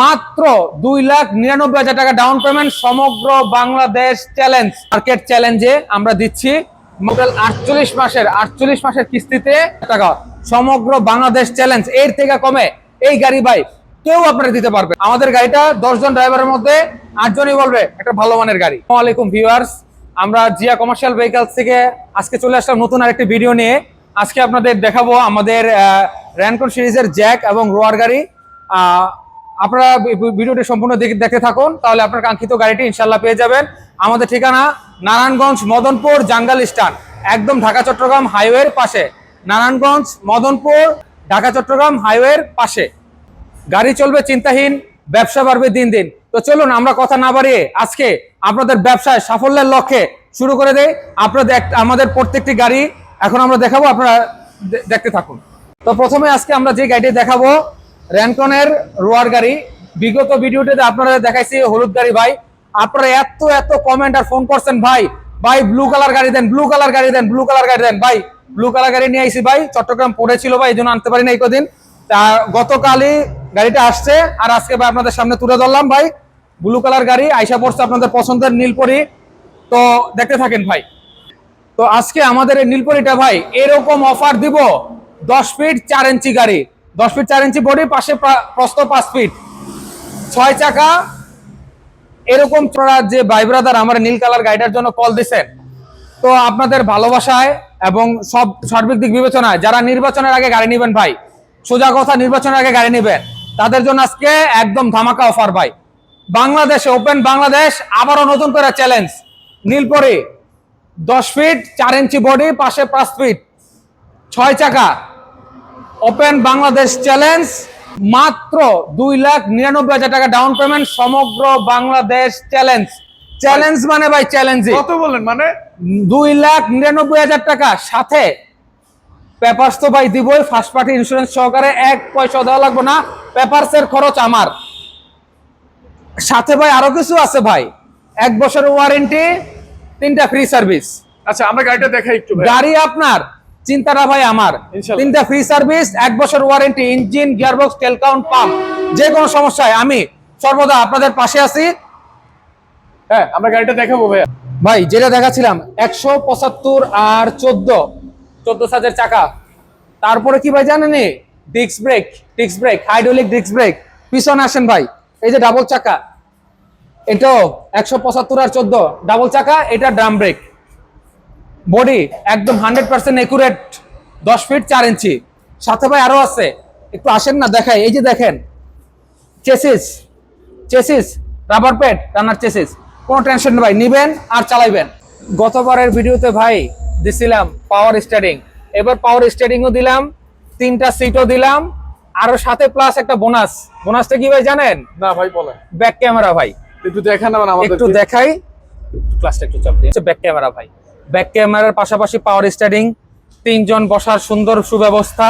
মাত্র দুই লাখ নিরানব্বই হাজার টাকা ডাউন পেমেন্ট সমগ্র বাংলাদেশ চ্যালেঞ্জ মার্কেট চ্যালেঞ্জে আমরা দিচ্ছি। মডেল আটচল্লিশ মাসের আটচল্লিশ মাসের কিস্তিতে টাকা। সমগ্র বাংলাদেশ চ্যালেঞ্জ এর থেকে কমে এই গাড়ি ভাই কেউ আপনারা দিতে পারবে আমাদের গাড়িটা দশজন ড্রাইভারের মধ্যে আটজনই বলবে, একটা ভালো মানের গাড়ি। আলাইকুম ভিউয়ার্স আমরা জিয়া কমার্শিয়াল ভেহিকলস থেকে আজকে চলে আসলাম নতুন আরেকটি ভিডিও নিয়ে। আজকে আপনাদের দেখাবো আমাদের র্যানকন সিরিজের জ্যাক এবং রোয়ার গাড়ি। আপনারা ভিডিওটি সম্পূর্ণ দেখে দেখতে থাকুন, তাহলে আপনার কাঙ্ক্ষিত গাড়িটি ইনশাল্লাহ পেয়ে যাবেন। আমাদের ঠিকানা নারায়ণগঞ্জ মদনপুর জাঙ্গাল স্টান একদম ঢাকা চট্টগ্রাম হাইওয়ের পাশে। নারায়ণগঞ্জ মদনপুর ঢাকা চট্টগ্রাম হাইওয়ের পাশে। গাড়ি চলবে চিন্তাহীন, ব্যবসা বাড়বে দিন দিন। তো চলুন, আমরা কথা না বাড়িয়ে আজকে আপনাদের ব্যবসায় সাফল্যের লক্ষ্যে শুরু করে দেয় আপনাদের আমাদের প্রত্যেকটি গাড়ি এখন আমরা দেখাবো, আপনারা দেখতে থাকুন। তো প্রথমে আজকে আমরা যে গাড়িটি দেখাবো র্যানকনের রোয়ার গাড়ি। বিগত ভিডিওটিতে আপনারা দেখাইছি, হলুদ গাড়ি ভাই, আপনারা এত এত কমেন্ট আর ফোন করছেন ভাই। ভাই ব্লু কালার গাড়ি দেন ব্লু কালার গাড়ি দেন ব্লু কালার গাড়ি দেন। ভাই ব্লু কালার গাড়ি নিয়ে আইছি ভাই, চট্টগ্রাম পড়েছিল ভাই এই জন্য আনতে পারি না এই কদিন। তা গতকালই গাড়িটা আসছে, আর আজকে ভাই আপনাদের সামনে তুলে ধরলাম ভাই। ব্লু কালার গাড়ি, আইসা পড়ছে আপনাদের পছন্দের নীলপরি। তো দেখতে থাকেন ভাই। তো আজকে আমাদের এই নীলপরিটা ভাই, এরকম অফার দিব দশ ফিট চার ইঞ্চি গাড়ি। দশ ফিট চার ইঞ্চি বডি পাশে প্রা- প্রস্থ পাঁচ ফিট ছয় চাকা। এরকম চড়া যে ভাই ব্রাদার আমার নীল কালার গাড়িটার জন্য কল দিছেন। তো আপনাদের ভালোবাসায় এবং সব সার্বিক দিক বিবেচনায় যারা নির্বাচনের আগে গাড়ি নেবেন ভাই, সোজা কথা নির্বাচনের আগে গাড়ি নেবেন, তাদের জন্য আজকে একদম ধামাকা অফার ভাই। বাংলাদেশে ওপেন বাংলাদেশ, আবারও নতুন করে চ্যালেঞ্জ নীলপরি, দশ ফিট চার ইঞ্চি বডি পাশে পাঁচ ফিট ছয় চাকা। ওপেন বাংলাদেশ চ্যালেঞ্জ মাত্র দুই লাখ নিরানব্বই হাজার টাকা ডাউন পেমেন্ট সমগ্র বাংলাদেশ চ্যালেঞ্জ চ্যালেঞ্জ মানে ভাই চ্যালেঞ্জ কত বলেন মানে? দুই লাখ নিরানব্বই হাজার টাকা। সাথে পেপারস তো ভাই দিবই ফার্স্ট পার্টি ইন্স্যুরেন্স সহকারে এক পয়সা দেওয়া লাগবে না পেপারস এর খরচ আমার। সাথে ভাই আরও কিছু আছে ভাই। এক বছরের ওয়ারেন্টি তিনটা ফ্রি সার্ভিস আচ্ছা আমরা গাড়িটা দেখাই একটু গাড়ি আপনার চিন্তাটা ভাই আমার। তিনটা ফ্রি সার্ভিস এক বছর ওয়ারেন্টি ইঞ্জিন গিয়ারবক্স তেল কাউন্ট পাম্প যে কোনো সমস্যায় আমি সর্বদা আপনাদের পাশে আছি। হ্যাঁ আমরা গাড়িটা দেখাবো ভাইয়া। ভাই যেটা দেখাচ্ছিলাম একশো পঁচাত্তর আর চোদ্দ। চোদ্দ সাজের চাকা। তারপরে কি ভাই জানেন disc brake disc brake hydraulic disc brake পিছনে আসেন ভাই এই যে ডাবল চাকা। এটাও একশো পঁচাত্তর আর চোদ্দ। ডাবল চাকা এটা ড্রাম ব্রেক বডি একদম হান্ড্রেড পার্সেন্ট একুরেট দশ ফিট চার ইঞ্চি সাথে ভাই আরও আছে। একটু আসেন না দেখাই। এই যে দেখেন chassis chassis rubber pad runner chassis কোনো টেনশন নেই ভাই নিবেন আর চালাইবেন। গতবারের ভিডিওতে ভাই দিছিলাম পাওয়ার স্টারিং এবার পাওয়ার স্টারিংও দিলাম তিনটা সিটও দিলাম আরও সাথে প্লাস একটা বোনাস বোনাসটা কি ভাই জানেন? না ভাই বলেন। ব্যাক ক্যামেরা ভাই। একটু দেখান না আমাদের একটু দেখাই। ক্লাসটা একটু চাপ ব্যাক ক্যামেরা ভাই। ব্যাক ক্যামেরার পাশাপাশি পাওয়ার স্টারিং তিনজন বসার সুন্দর সুব্যবস্থা।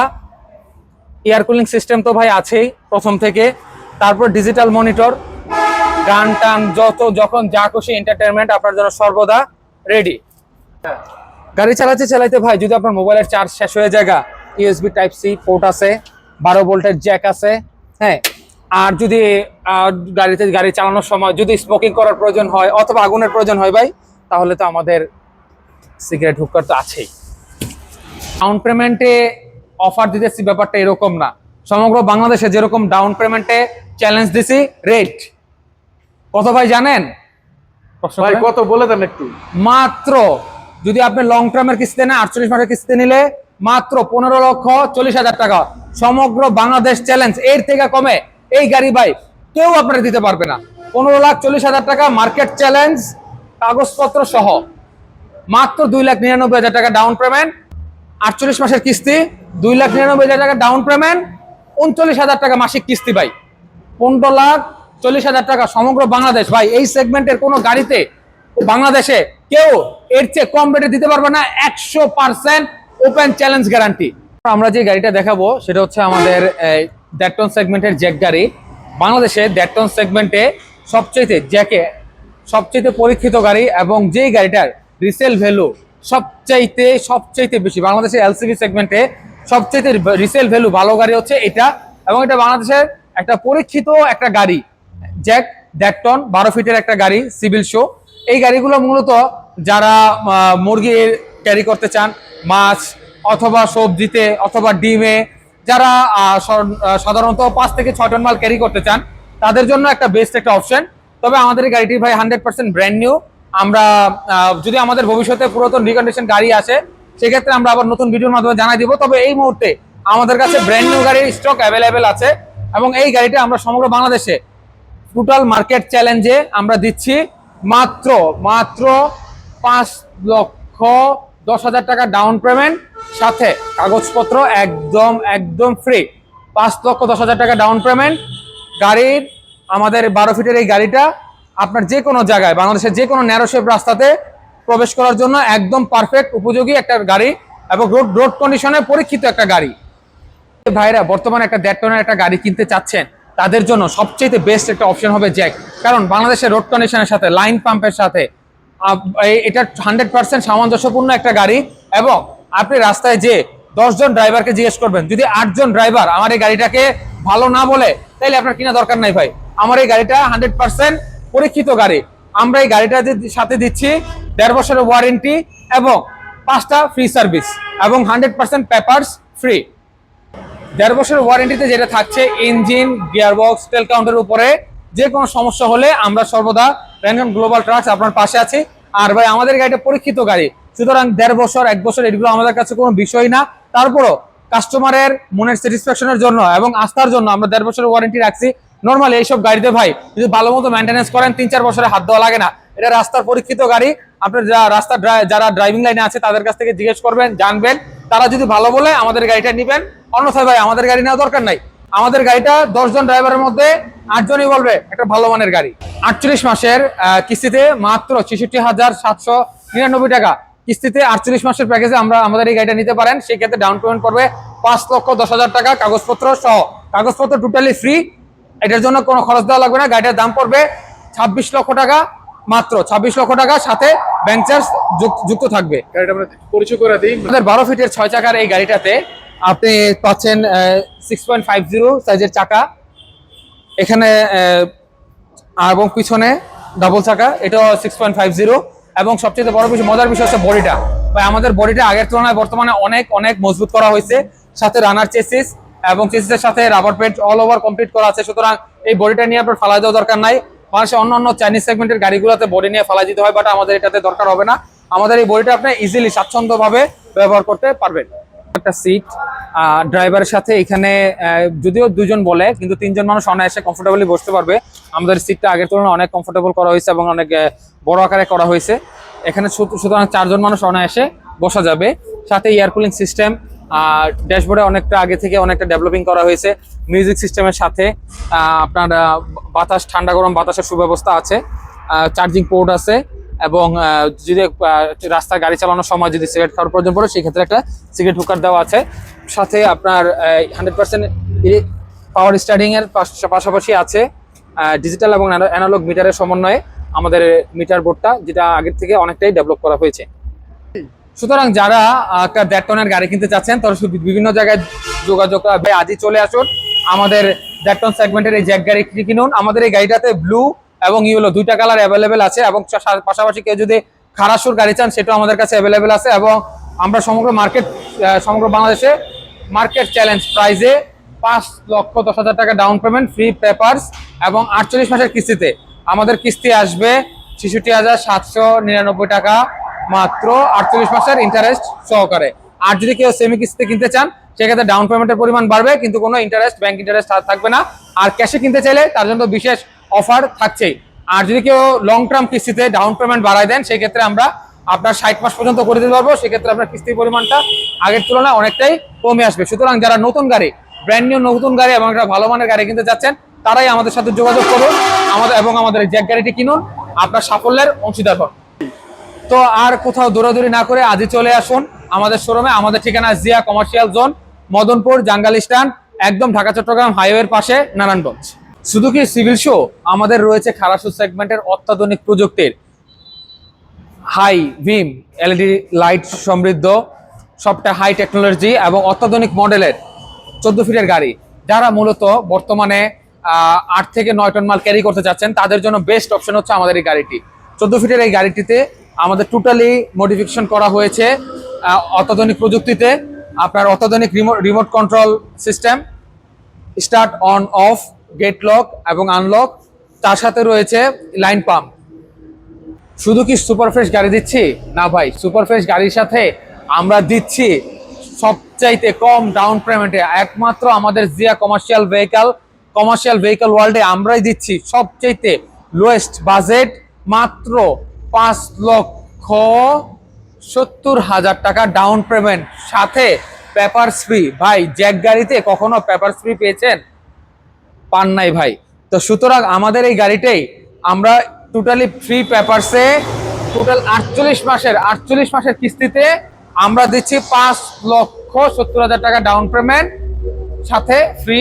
এয়ার কুলিং সিস্টেম তো ভাই আছেই প্রথম থেকে। তারপর ডিজিটাল মনিটর গান টান, যত যখন যা খুশি এন্টারটেনমেন্ট আপনার জন্য সর্বদা রেডি গাড়ি চালাতে চালাতে ভাই, যদি আপনার মোবাইলের চার্জ শেষ হয়ে যায় ইউএসবি টাইপ সি পোর্ট আছে, বারো ভোল্টের জ্যাক আছে হ্যাঁ। আর যদি গাড়িতে গাড়ি চালানোর সময় যদি স্মোকিং করার প্রয়োজন হয়, অথবা আগুনের প্রয়োজন হয় ভাই, তাহলে তো আমাদের সিগারেট হুকার তো আছেই। ডাউন পেমেন্টে অফার দিতেছি ব্যাপারটা এরকম না। সমগ্র বাংলাদেশে যেরকম ডাউন পেমেন্টে চ্যালেঞ্জ দিছি রেট কত ভাই জানেন? ভাই কত বলে দেন একটু। মাত্র যদি আপনি লং টার্মের কিস্তিতে নেন আটচল্লিশ মাসের কিস্তিতে নিলে মাত্র পনেরো লক্ষ চল্লিশ হাজার টাকা। সমগ্র বাংলাদেশ চ্যালেঞ্জ এর থেকে কমে এই গাড়ি ভাই কেউ আপনারা দিতে পারবে না। পনেরো লাখ চল্লিশ হাজার টাকা মার্কেট চ্যালেঞ্জ কাগজপত্র সহ। মাত্র দুই লাখ নিরানব্বই হাজার টাকা ডাউন পেমেন্ট আটচল্লিশ মাসের কিস্তি, দুই লাখ নিরানব্বই হাজার টাকা ডাউন পেমেন্ট উনচল্লিশ হাজার টাকা মাসিক কিস্তি ভাই। পনেরো লাখ চল্লিশ হাজার টাকা সমগ্র বাংলাদেশ। ভাই, এই সেগমেন্টের কোনো গাড়িতে বাংলাদেশে কেউ এর চেয়ে কম রেটে দিতে পারবে না, একশো পার্সেন্ট ওপেন চ্যালেঞ্জ গ্যারান্টি আমরা যে গাড়িটা দেখাবো, সেটা হচ্ছে আমাদের দেড় টন সেগমেন্টের জ্যাক গাড়ি। বাংলাদেশে দেড় সেগমেন্টে সবচেয়ে জ্যাকে সবচেয়ে পরীক্ষিত গাড়ি এবং যেই গাড়িটার রিসেল ভ্যালু সবচাইতে সবচাইতে বেশি। বাংলাদেশের এলসিবি সেগমেন্টে সবচাইতে রিসেল ভ্যালু ভালো গাড়ি হচ্ছে এটা এবং এটা বাংলাদেশের একটা পরীক্ষিত একটা গাড়ি জ্যাক ড্যাকটন বারো ফিটের একটা গাড়ি সিভিল শো এই গাড়িগুলো মূলত যারা মুরগি ক্যারি করতে চান, মাছ অথবা সবজিতে অথবা ডিমে, যারা সাধারণত পাঁচ থেকে ছয় টন মাল ক্যারি করতে চান, তাদের জন্য একটা বেস্ট একটা অপশন তবে আমাদের এই গাড়িটি ভাই হান্ড্রেড পার্সেন্ট ব্র্যান্ড নিউ আমরা যদি আমাদের ভবিষ্যতে পুরাতন রিকন্ডিশন গাড়ি আসে, সেক্ষেত্রে আমরা আবার নতুন ভিডিওর মাধ্যমে জানাই দিব। তবে এই মুহূর্তে আমাদের কাছে ব্র্যান্ড নিউ গাড়ির স্টক অ্যাভেলেবেল আছে এবং এই গাড়িটা আমরা সমগ্র বাংলাদেশে টোটাল মার্কেট চ্যালেঞ্জে আমরা দিচ্ছি। মাত্র মাত্র পাঁচ লক্ষ দশ হাজার টাকা ডাউন পেমেন্ট সাথে কাগজপত্র একদম একদম ফ্রি পাঁচ লক্ষ দশ হাজার টাকা ডাউন পেমেন্ট গাড়ির, আমাদের বারো ফিটের এই গাড়িটা আপনার যে কোনো জায়গায়, বাংলাদেশের যে কোনো ন্যারো শেপ রাস্তাতে প্রবেশ করার জন্য একদম পারফেক্ট উপযোগী একটা গাড়ি এবং রোড রোড কন্ডিশনে পরীক্ষিত একটা গাড়ি। ভাইরা, বর্তমানে একটা দেড় টনের একটা গাড়ি কিনতে চাচ্ছেন, তাদের জন্য সবচেয়ে বেস্ট একটা অপশন হবে জ্যাক কারণ বাংলাদেশের রোড কন্ডিশনের সাথে লাইন পাম্পের সাথে এটা হান্ড্রেড পার্সেন্ট সামঞ্জস্যপূর্ণ একটা গাড়ি এবং আপনি রাস্তায় যে দশজন ড্রাইভারকে জিজ্ঞেস করবেন, যদি আটজন ড্রাইভার আমার এই গাড়িটাকে ভালো না বলে তাহলে আপনার কিনা দরকার নাই ভাই। আমার এই গাড়িটা হান্ড্রেড পার্সেন্ট পরীক্ষিত গাড়ি। আমরা এই গাড়িটা সাথে দিচ্ছি দেড় বছরের ওয়ারেন্টি এবং পাঁচটা ফ্রি সার্ভিস এবং হান্ড্রেড পার্সেন্ট পেপার্স ফ্রি দেড় বছরের ওয়ারেন্টিতে যেটা থাকছে ইঞ্জিন গিয়ারবক্স তেল কাউন্টের উপরে যে কোনো সমস্যা হলে আমরা সর্বদা র্যান্ডম গ্লোবাল ট্রাক্স আপনার পাশে আছি। আর ভাই, আমাদের গাড়িটা পরীক্ষিত গাড়ি। সুতরাং দেড় বছর, এক বছর, এগুলো আমাদের কাছে কোনো বিষয় না। তারপরও কাস্টমারের মনের স্যাটিসফ্যাকশনের জন্য এবং আস্থার জন্য আমরা দেড় বছরের ওয়ারেন্টি রাখছি। নর্মালি এইসব গাড়িতে ভাই, যদি ভালো মতো মেনটেন্যান্স করেন, তিন চার বছরে হাত দেওয়া লাগে না। এটা রাস্তার পরীক্ষিত গাড়ি। আপনার যা রাস্তা যারা ড্রাইভিং লাইনে আছে, তাদের কাছ থেকে জিজ্ঞেস করবেন, জানবেন। তারা যদি ভালো বলে, আমাদের গাড়িটা নিবেন। অন্যথায় ভাই, আমাদের গাড়ি নেওয়া দরকার নাই। আমাদের গাড়িটা দশজন ড্রাইভারের মধ্যে আটজনই বলবে, একটা ভালো মানের গাড়ি। আটচল্লিশ মাসের কিস্তিতে মাত্র ছেষট্টি হাজার সাতশো নিরানব্বই টাকা। কিস্তিতে আটচল্লিশ মাসের প্যাকেজে আমরা, আমাদের এই গাড়িটা নিতে পারেন। সেই ক্ষেত্রে ডাউন পেমেন্ট করবে পাঁচ লক্ষ দশ হাজার টাকা কাগজপত্র সহ। কাগজপত্র টোটালি ফ্রি এটার জন্য কোনো খরচ দেওয়া লাগবে না। গাড়িটার দাম পড়বে ছাব্বিশ লক্ষ টাকা মাত্র। ছাব্বিশ লক্ষ টাকা সাথে ব্যাংক চার্জ যুক্ত থাকবে। গাড়িটা পরিচয় করে দিই। আমাদের বারো ফিটের ছয় চাকার এই গাড়িটাতে আপনি পাচ্ছেন সিক্স পয়েন্ট ফাইভ জিরো সাইজের চাকা। এখানে এবং পিছনে ডাবল চাকা। এটাও সিক্স পয়েন্ট ফাইভ জিরো এবং সবচেয়ে বড় বিষয় মজার বিষয় হচ্ছে বডিটা। আমাদের বডিটা আগের তুলনায় বর্তমানে অনেক অনেক মজবুত করা হয়েছে। সাথে রানার চেসিস এবং চেসিসের সাথে রাবার পেট অল ওভার কমপ্লিট করা আছে। সুতরাং এই বডিটা নিয়ে আপনার ফালাই দেওয়া দরকার নাই। মানুষের অন্য অন্য চাইনিজ সেগমেন্টের গাড়িগুলোতে বডি নিয়ে ফালাই দিতে হয় বাট আমাদের এটাতে দরকার হবে না। আমাদের এই বডিটা আপনি ইজিলি স্বাচ্ছন্দ্যভাবে ব্যবহার করতে পারবেন। একটা সিট ড্রাইভারের সাথে এখানে যদিও দুজন বলে, কিন্তু তিনজন মানুষ অনায়াসে কমফোর্টেবলি বসতে পারবে। আমাদের সিটটা আগের তুলনায় অনেক কমফোর্টেবল করা হয়েছে এবং অনেক বড় আকারে করা হয়েছে। এখানে সুতরাং চারজন মানুষ অনায়াসে বসা যাবে। সাথে এয়ার কুলিং সিস্টেম আর ড্যাশবোর্ডে অনেকটা আগে থেকে অনেকটা ডেভেলপিং করা হয়েছে। মিউজিক সিস্টেমের সাথে আপনার বাতাস ঠান্ডা গরম বাতাসের সুব্যবস্থা আছে। চার্জিং পোর্ট আছে এবং যদি আহ, রাস্তায় গাড়ি চালানোর সময় যদি সিগারেট খাওয়ার প্রয়োজন পড়ে সেই ক্ষেত্রে একটা সিগারেট হুকার দেওয়া আছে। সাথে আপনার হান্ড্রেড পার্সেন্ট পাওয়ার স্টার্টিংয়ের পাশাপাশি আছে ডিজিটাল এবং অ্যানালগ মিটারের সমন্বয়ে আমাদের মিটার বোর্ডটা যেটা আগের থেকে অনেকটাই ডেভেলপ করা হয়েছে। সুতরাং যারা একটা দেড় টনের গাড়ি কিনতে চাচ্ছেন, তারা বিভিন্ন জায়গায় যোগাযোগ করবে। আজই চলে আসুন। আমাদের দেড় টন সেগমেন্টের এই জ্যাক গাড়ি কিনুন? আমাদের এই গাড়িটাতে ব্লু এবং ইয়েলো দুইটা কালার অ্যাভেলেবেল আছে এবং পাশাপাশি কেউ যদি খারাসুর গাড়ি চান, সেটাও আমাদের কাছে অ্যাভেলেবেল আছে এবং আমরা সমগ্র মার্কেট সমগ্র বাংলাদেশে মার্কেট চ্যালেঞ্জ প্রাইজে পাঁচ লক্ষ দশ হাজার টাকা ডাউন পেমেন্ট ফ্রি পেপারস এবং আটচল্লিশ মাসের কিস্তিতে। আমাদের কিস্তি আসবে ছেষট্টি হাজার সাতশো নিরানব্বই টাকা। মাত্র আটচল্লিশ মাসের ইন্টারেস্ট সহকারে। আর যদি কেউ সেমি কিস্তিতে কিনতে চান, সেক্ষেত্রে ডাউন পেমেন্টের পরিমাণ বাড়বে, কিন্তু কোনো ইন্টারেস্ট ব্যাংক ইন্টারেস্ট থাকবে না। আর ক্যাশে কিনতে চাইলে তার জন্য বিশেষ অফার থাকছেই। আর যদি কেউ লং টার্ম কিস্তিতে ডাউন পেমেন্ট বাড়ায় দেন সেই ক্ষেত্রে আমরা আপনার ষাট মাস পর্যন্ত করে দিতে পারব। সেক্ষেত্রে আপনার কিস্তির পরিমাণটা আগের তুলনায় অনেকটাই কমে আসবে। সুতরাং যারা নতুন গাড়ি ব্র্যান্ড নিউ নতুন গাড়ি এবং একটা ভালো মানের গাড়ি কিনতে চাচ্ছেন, তারাই আমাদের সাথে যোগাযোগ করুন। আমাদের এবং আমাদের জ্যাক গাড়িটি কিনুন। আপনার সাফল্যের অংশীদার হন। তো আর কোথাও দৌড়াদৌড়ি না করে আজই চলে আসুন আমাদের শোরুমে। আমাদের ঠিকানা Zia commercial zone, Madanpur, Jangal stand একদম ঢাকা, চট্টগ্রাম হাইওয়ের পাশে নারায়ণগঞ্জ। শুধু কি সিভিল শো? আমাদের রয়েছে খারাসু সেগমেন্টের অত্যাধুনিক প্রযুক্তির। হাই ভিম, এলইডি লাইট সমৃদ্ধ, সবটা হাই টেকনোলজি এবং অত্যাধুনিক মডেলের চোদ্দ ফিটের গাড়ি। যারা মূলত বর্তমানে আট থেকে নয় টন মাল ক্যারি করতে চাচ্ছেন, তাদের জন্য বেস্ট অপশন হচ্ছে আমাদের এই গাড়িটি। চোদ্দ ফিটের এই গাড়িটিতে আমাদের টোটালি মডিফিকেশন করা হয়েছে অত্যাধুনিক প্রযুক্তিতে। আপনার অত্যাধুনিক remote control system start on off gate lock এবং আনলক তার সাথে রয়েছে লাইন পাম্প শুধু কি সুপার ফ্রেশ গাড়ি দিচ্ছি? না ভাই সুপার ফ্রেশ গাড়ির সাথে আমরা দিচ্ছি সবচাইতে কম ডাউন পেমেন্টে একমাত্র আমাদের Zia commercial vehicle commercial vehicle ওয়ার্ল্ডে আমরাই দিচ্ছি সবচাইতে লোয়েস্ট বাজেট মাত্র পাঁচ লক্ষ সত্তর হাজার টাকা ডাউন পেমেন্ট সাথে পেপার ফ্রি ভাই জ্যাক গাড়িতে কখনো পেপার ফ্রি পেয়েছেন? পান নাই ভাই। তো সুতরাং আমাদের এই গাড়িটাই আমরা টোটালি ফ্রি পেপারসে টোটাল আটচল্লিশ মাসের আটচল্লিশ মাসের কিস্তিতে আমরা দিচ্ছি পাঁচ লক্ষ সত্তর হাজার টাকা ডাউন পেমেন্ট সাথে ফ্রি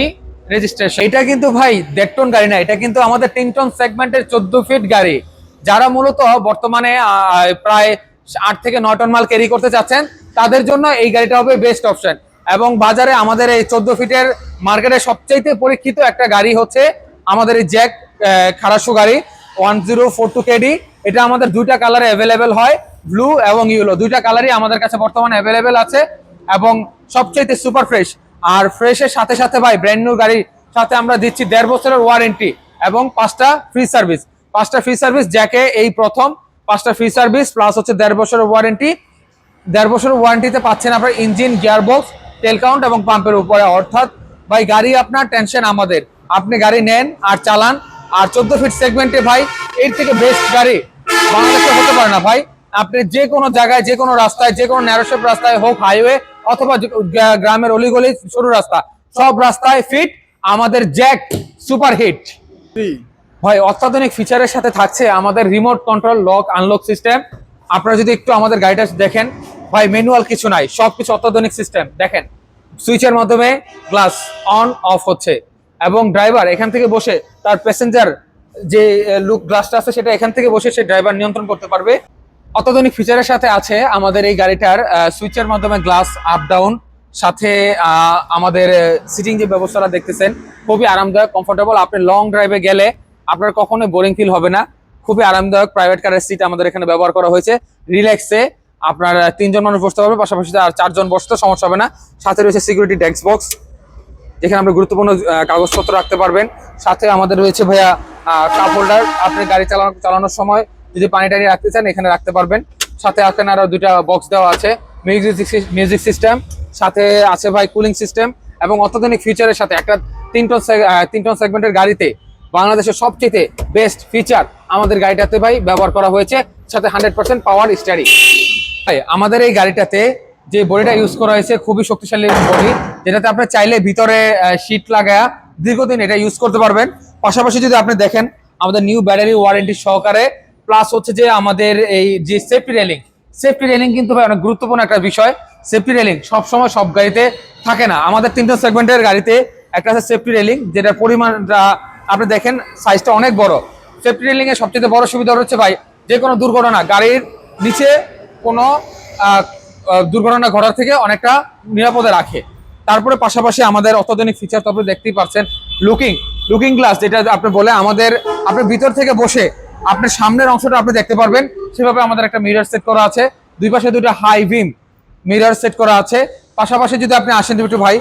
রেজিস্ট্রেশন এটা কিন্তু ভাই, দেড় টন গাড়ি না, এটা কিন্তু আমাদের তিন টন সেগমেন্টের চোদ্দ ফিট গাড়ি। যারা মূলত বর্তমানে প্রায় আট থেকে নয় টন মাল ক্যারি করতে চাচ্ছেন, তাদের জন্য এই গাড়িটা হবে বেস্ট অপশন এবং বাজারে আমাদের এই চোদ্দ ফিটের মার্কেটে সবচাইতে পরীক্ষিত একটা গাড়ি হচ্ছে আমাদের এই জ্যাক খারাসু গাড়ি one zero four two KD এটা আমাদের দুইটা কালারে অ্যাভেলেবেল হয় ব্লু এবং ইউলো দুইটা কালারই আমাদের কাছে বর্তমানে অ্যাভেলেবেল আছে এবং সবচাইতে সুপার ফ্রেশ আর ফ্রেশের সাথে সাথে ভাই ব্র্যান্ড নিউ গাড়ির সাথে আমরা দিচ্ছি দেড় বছরের ওয়ারেন্টি এবং পাঁচটা ফ্রি সার্ভিস পাঁচটা ফ্রি সার্ভিস জ্যাকে এই প্রথম পাঁচটা ফ্রি সার্ভিস প্লাস হচ্ছে দেড় বছরের ওয়ারেন্টি দেড় বছরের ওয়ারেন্টিতে পাচ্ছেন আপনার ইঞ্জিন গিয়ারবক্স তেল কাউন্ট এবং পাম্পের উপরে। অর্থাৎ ভাই, গাড়ি আপনার টেনশন আমাদের। আপনি গাড়ি নেন আর চালান। আর চোদ্দ ফিট সেগমেন্টে ভাই, এর থেকে বেস্ট গাড়ি বাংলাদেশে হতে পারে না ভাই। আপনি যে কোনো জায়গায়, যে কোনো রাস্তায়, যে কোনো ন্যারোশেপ রাস্তায় হোক হাইওয়ে অথবা গ্রামের অলিগলি সরু রাস্তা, সব রাস্তায় ফিট আমাদের জ্যাক সুপার হিট ভাই, অত্যাধুনিক ফিচারের সাথে থাকছে আমাদের remote control lock unlock system আপনারা যদি একটু আমাদের গাড়িটা দেখেন, ভাই ম্যানুয়াল কিছু নাই সব কিছু অত্যাধুনিক সিস্টেম দেখেন সুইচের মাধ্যমে গ্লাস অন অফ হচ্ছে এবং ড্রাইভার এখান থেকে বসে তার প্যাসেঞ্জার যে লুক গ্লাসটা আছে সেটা এখান থেকে বসে সে ড্রাইভার নিয়ন্ত্রণ করতে পারবে। অত্যাধুনিক ফিচারের সাথে আছে আমাদের এই গাড়িটার সুইচের মাধ্যমে গ্লাস আপ ডাউন সাথে আমাদের সিটিং যে ব্যবস্থাটা দেখতেছেন, খুবই আরামদায়ক কমফোর্টেবল আপনি লং ড্রাইভে গেলে আপনার কখনোই বোরিং ফিল হবে না। খুবই আরামদায়ক প্রাইভেট কারের সিট আমাদের এখানে ব্যবহার করা হয়েছে। রিল্যাক্সে আপনার তিনজন মানুষ বসতে পারবে, পাশাপাশি আর চারজন বসতে সমস্যা হবে না। সাথে রয়েছে সিকিউরিটি ডেস্ক বক্স যেখানে আপনি গুরুত্বপূর্ণ কাগজপত্র রাখতে পারবেন। সাথে আমাদের রয়েছে ভাইয়া কাপ হোল্ডার আপনি গাড়ি চালানো, চালানোর সময় যদি পানি টানি রাখতে চান, এখানে রাখতে পারবেন। সাথে এখানে আরও দুইটা বক্স দেওয়া আছে। মিউজিক মিউজিক সিস্টেম সাথে আছে ভাই কুলিং সিস্টেম এবং অত্যাধুনিক ফিচারের সাথে একটা তিন টন তিন টন সেগমেন্টের গাড়িতে বাংলাদেশের সবচেয়ে বেস্ট ফিচার আমাদের গাড়িটাতে ভাই ব্যবহার করা হয়েছে, সাথে হান্ড্রেড পার্সেন্ট পাওয়ার স্টারি ভাই, আমাদের এই গাড়িটাতে যে বডিটা ইউজ করা হয়েছে, খুবই শক্তিশালী বডি, যেটাতে আপনি চাইলে ভিতরে শীট লাগায়া দীর্ঘদিন এটা ইউজ করতে পারবেন। পাশাপাশি যদি আপনি দেখেন, আমাদের নিউ ব্যাটারি ওয়ারেন্টি সহকারে প্লাস হচ্ছে যে আমাদের এই যে সেফটি রেলিং সেফটি রেলিং কিন্তু ভাই অনেক গুরুত্বপূর্ণ একটা বিষয়। সেফটি রেলিং সবসময় সব গাড়িতে থাকে না। আমাদের তিনটা সেগমেন্টের গাড়িতে একটা আছে সেফটি রেলিং যেটার পরিমাণটা আপনি দেখেন সাইজটা অনেক বড়। সেফটি রেলিং এর সবচেয়ে বড় সুবিধা হচ্ছে ভাই, যে কোনো দুর্ঘটনা, গাড়ির নিচে কোনো দুর্ঘটনা ঘটার থেকে অনেকটা নিরাপদে রাখে। তারপরে পাশাপাশি আমাদের অত্যাধুনিক ফিচার তো আপনি দেখতেই পাচ্ছেন লুকিং লুকিং গ্লাস যেটা আপনি বলে আমাদের, আপনি ভিতর থেকে বসে আপনার সামনের অংশটা আপনি দেখতে পারবেন, সেভাবে আমাদের একটা মিরর সেট করা আছে। দুই পাশে দুইটা হাই বিম মিরর সেট করা আছে। পাশাপাশি যদি আপনি আসেন একটু ভাই,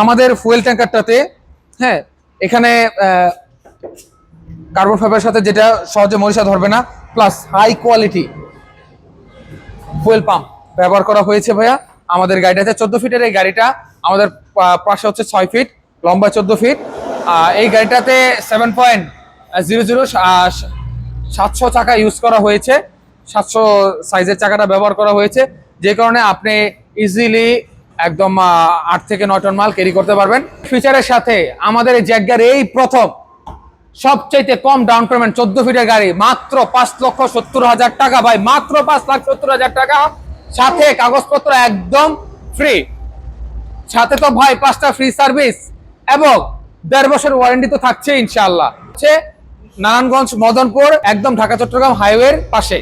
আমাদের ফুয়েল ট্যাঙ্কারটাতে হ্যাঁ এখানে কার্বন ফাইবারের সাথে যেটা সহজে মরিচা ধরবে না plus high quality fuel pump ব্যবহার করা হয়েছে ভাইয়া। আমাদের গাড়িটাতে চোদ্দ ফিটের এই গাড়িটা আমাদের পাশে হচ্ছে ছয় ফিট লম্বা চোদ্দ ফিট এই গাড়িটাতে সেভেন পয়েন্ট জিরো জিরো সাতশো চাকা ইউজ করা হয়েছে। সাতশো সাইজের চাকাটা ব্যবহার করা হয়েছে। যে কারণে আপনি ইজিলি একদম আট থেকে নয় টন মাল ক্যারি করতে পারবেন। ফিচারের সাথে আমাদের এই জ্যাক গাড়ি এই প্রথম, সবচাইতে কম ডাউন পেমেন্ট চোদ্দ ফিটের গাড়ি, মাত্র পাঁচ লক্ষ সত্তর হাজার টাকা ভাই, মাত্র পাঁচ লাখ সত্তর হাজার টাকা। সাথে কাগজপত্র একদম ফ্রি সাথে তো ভাই পাঁচটা ফ্রি সার্ভিস এবং দেড় বছর ওয়ারেন্টি তো থাকছে ইনশাআল্লাহ। হচ্ছে নারায়ণগঞ্জ, মদনপুর, একদম ঢাকা, চট্টগ্রাম হাইওয়ের পাশে।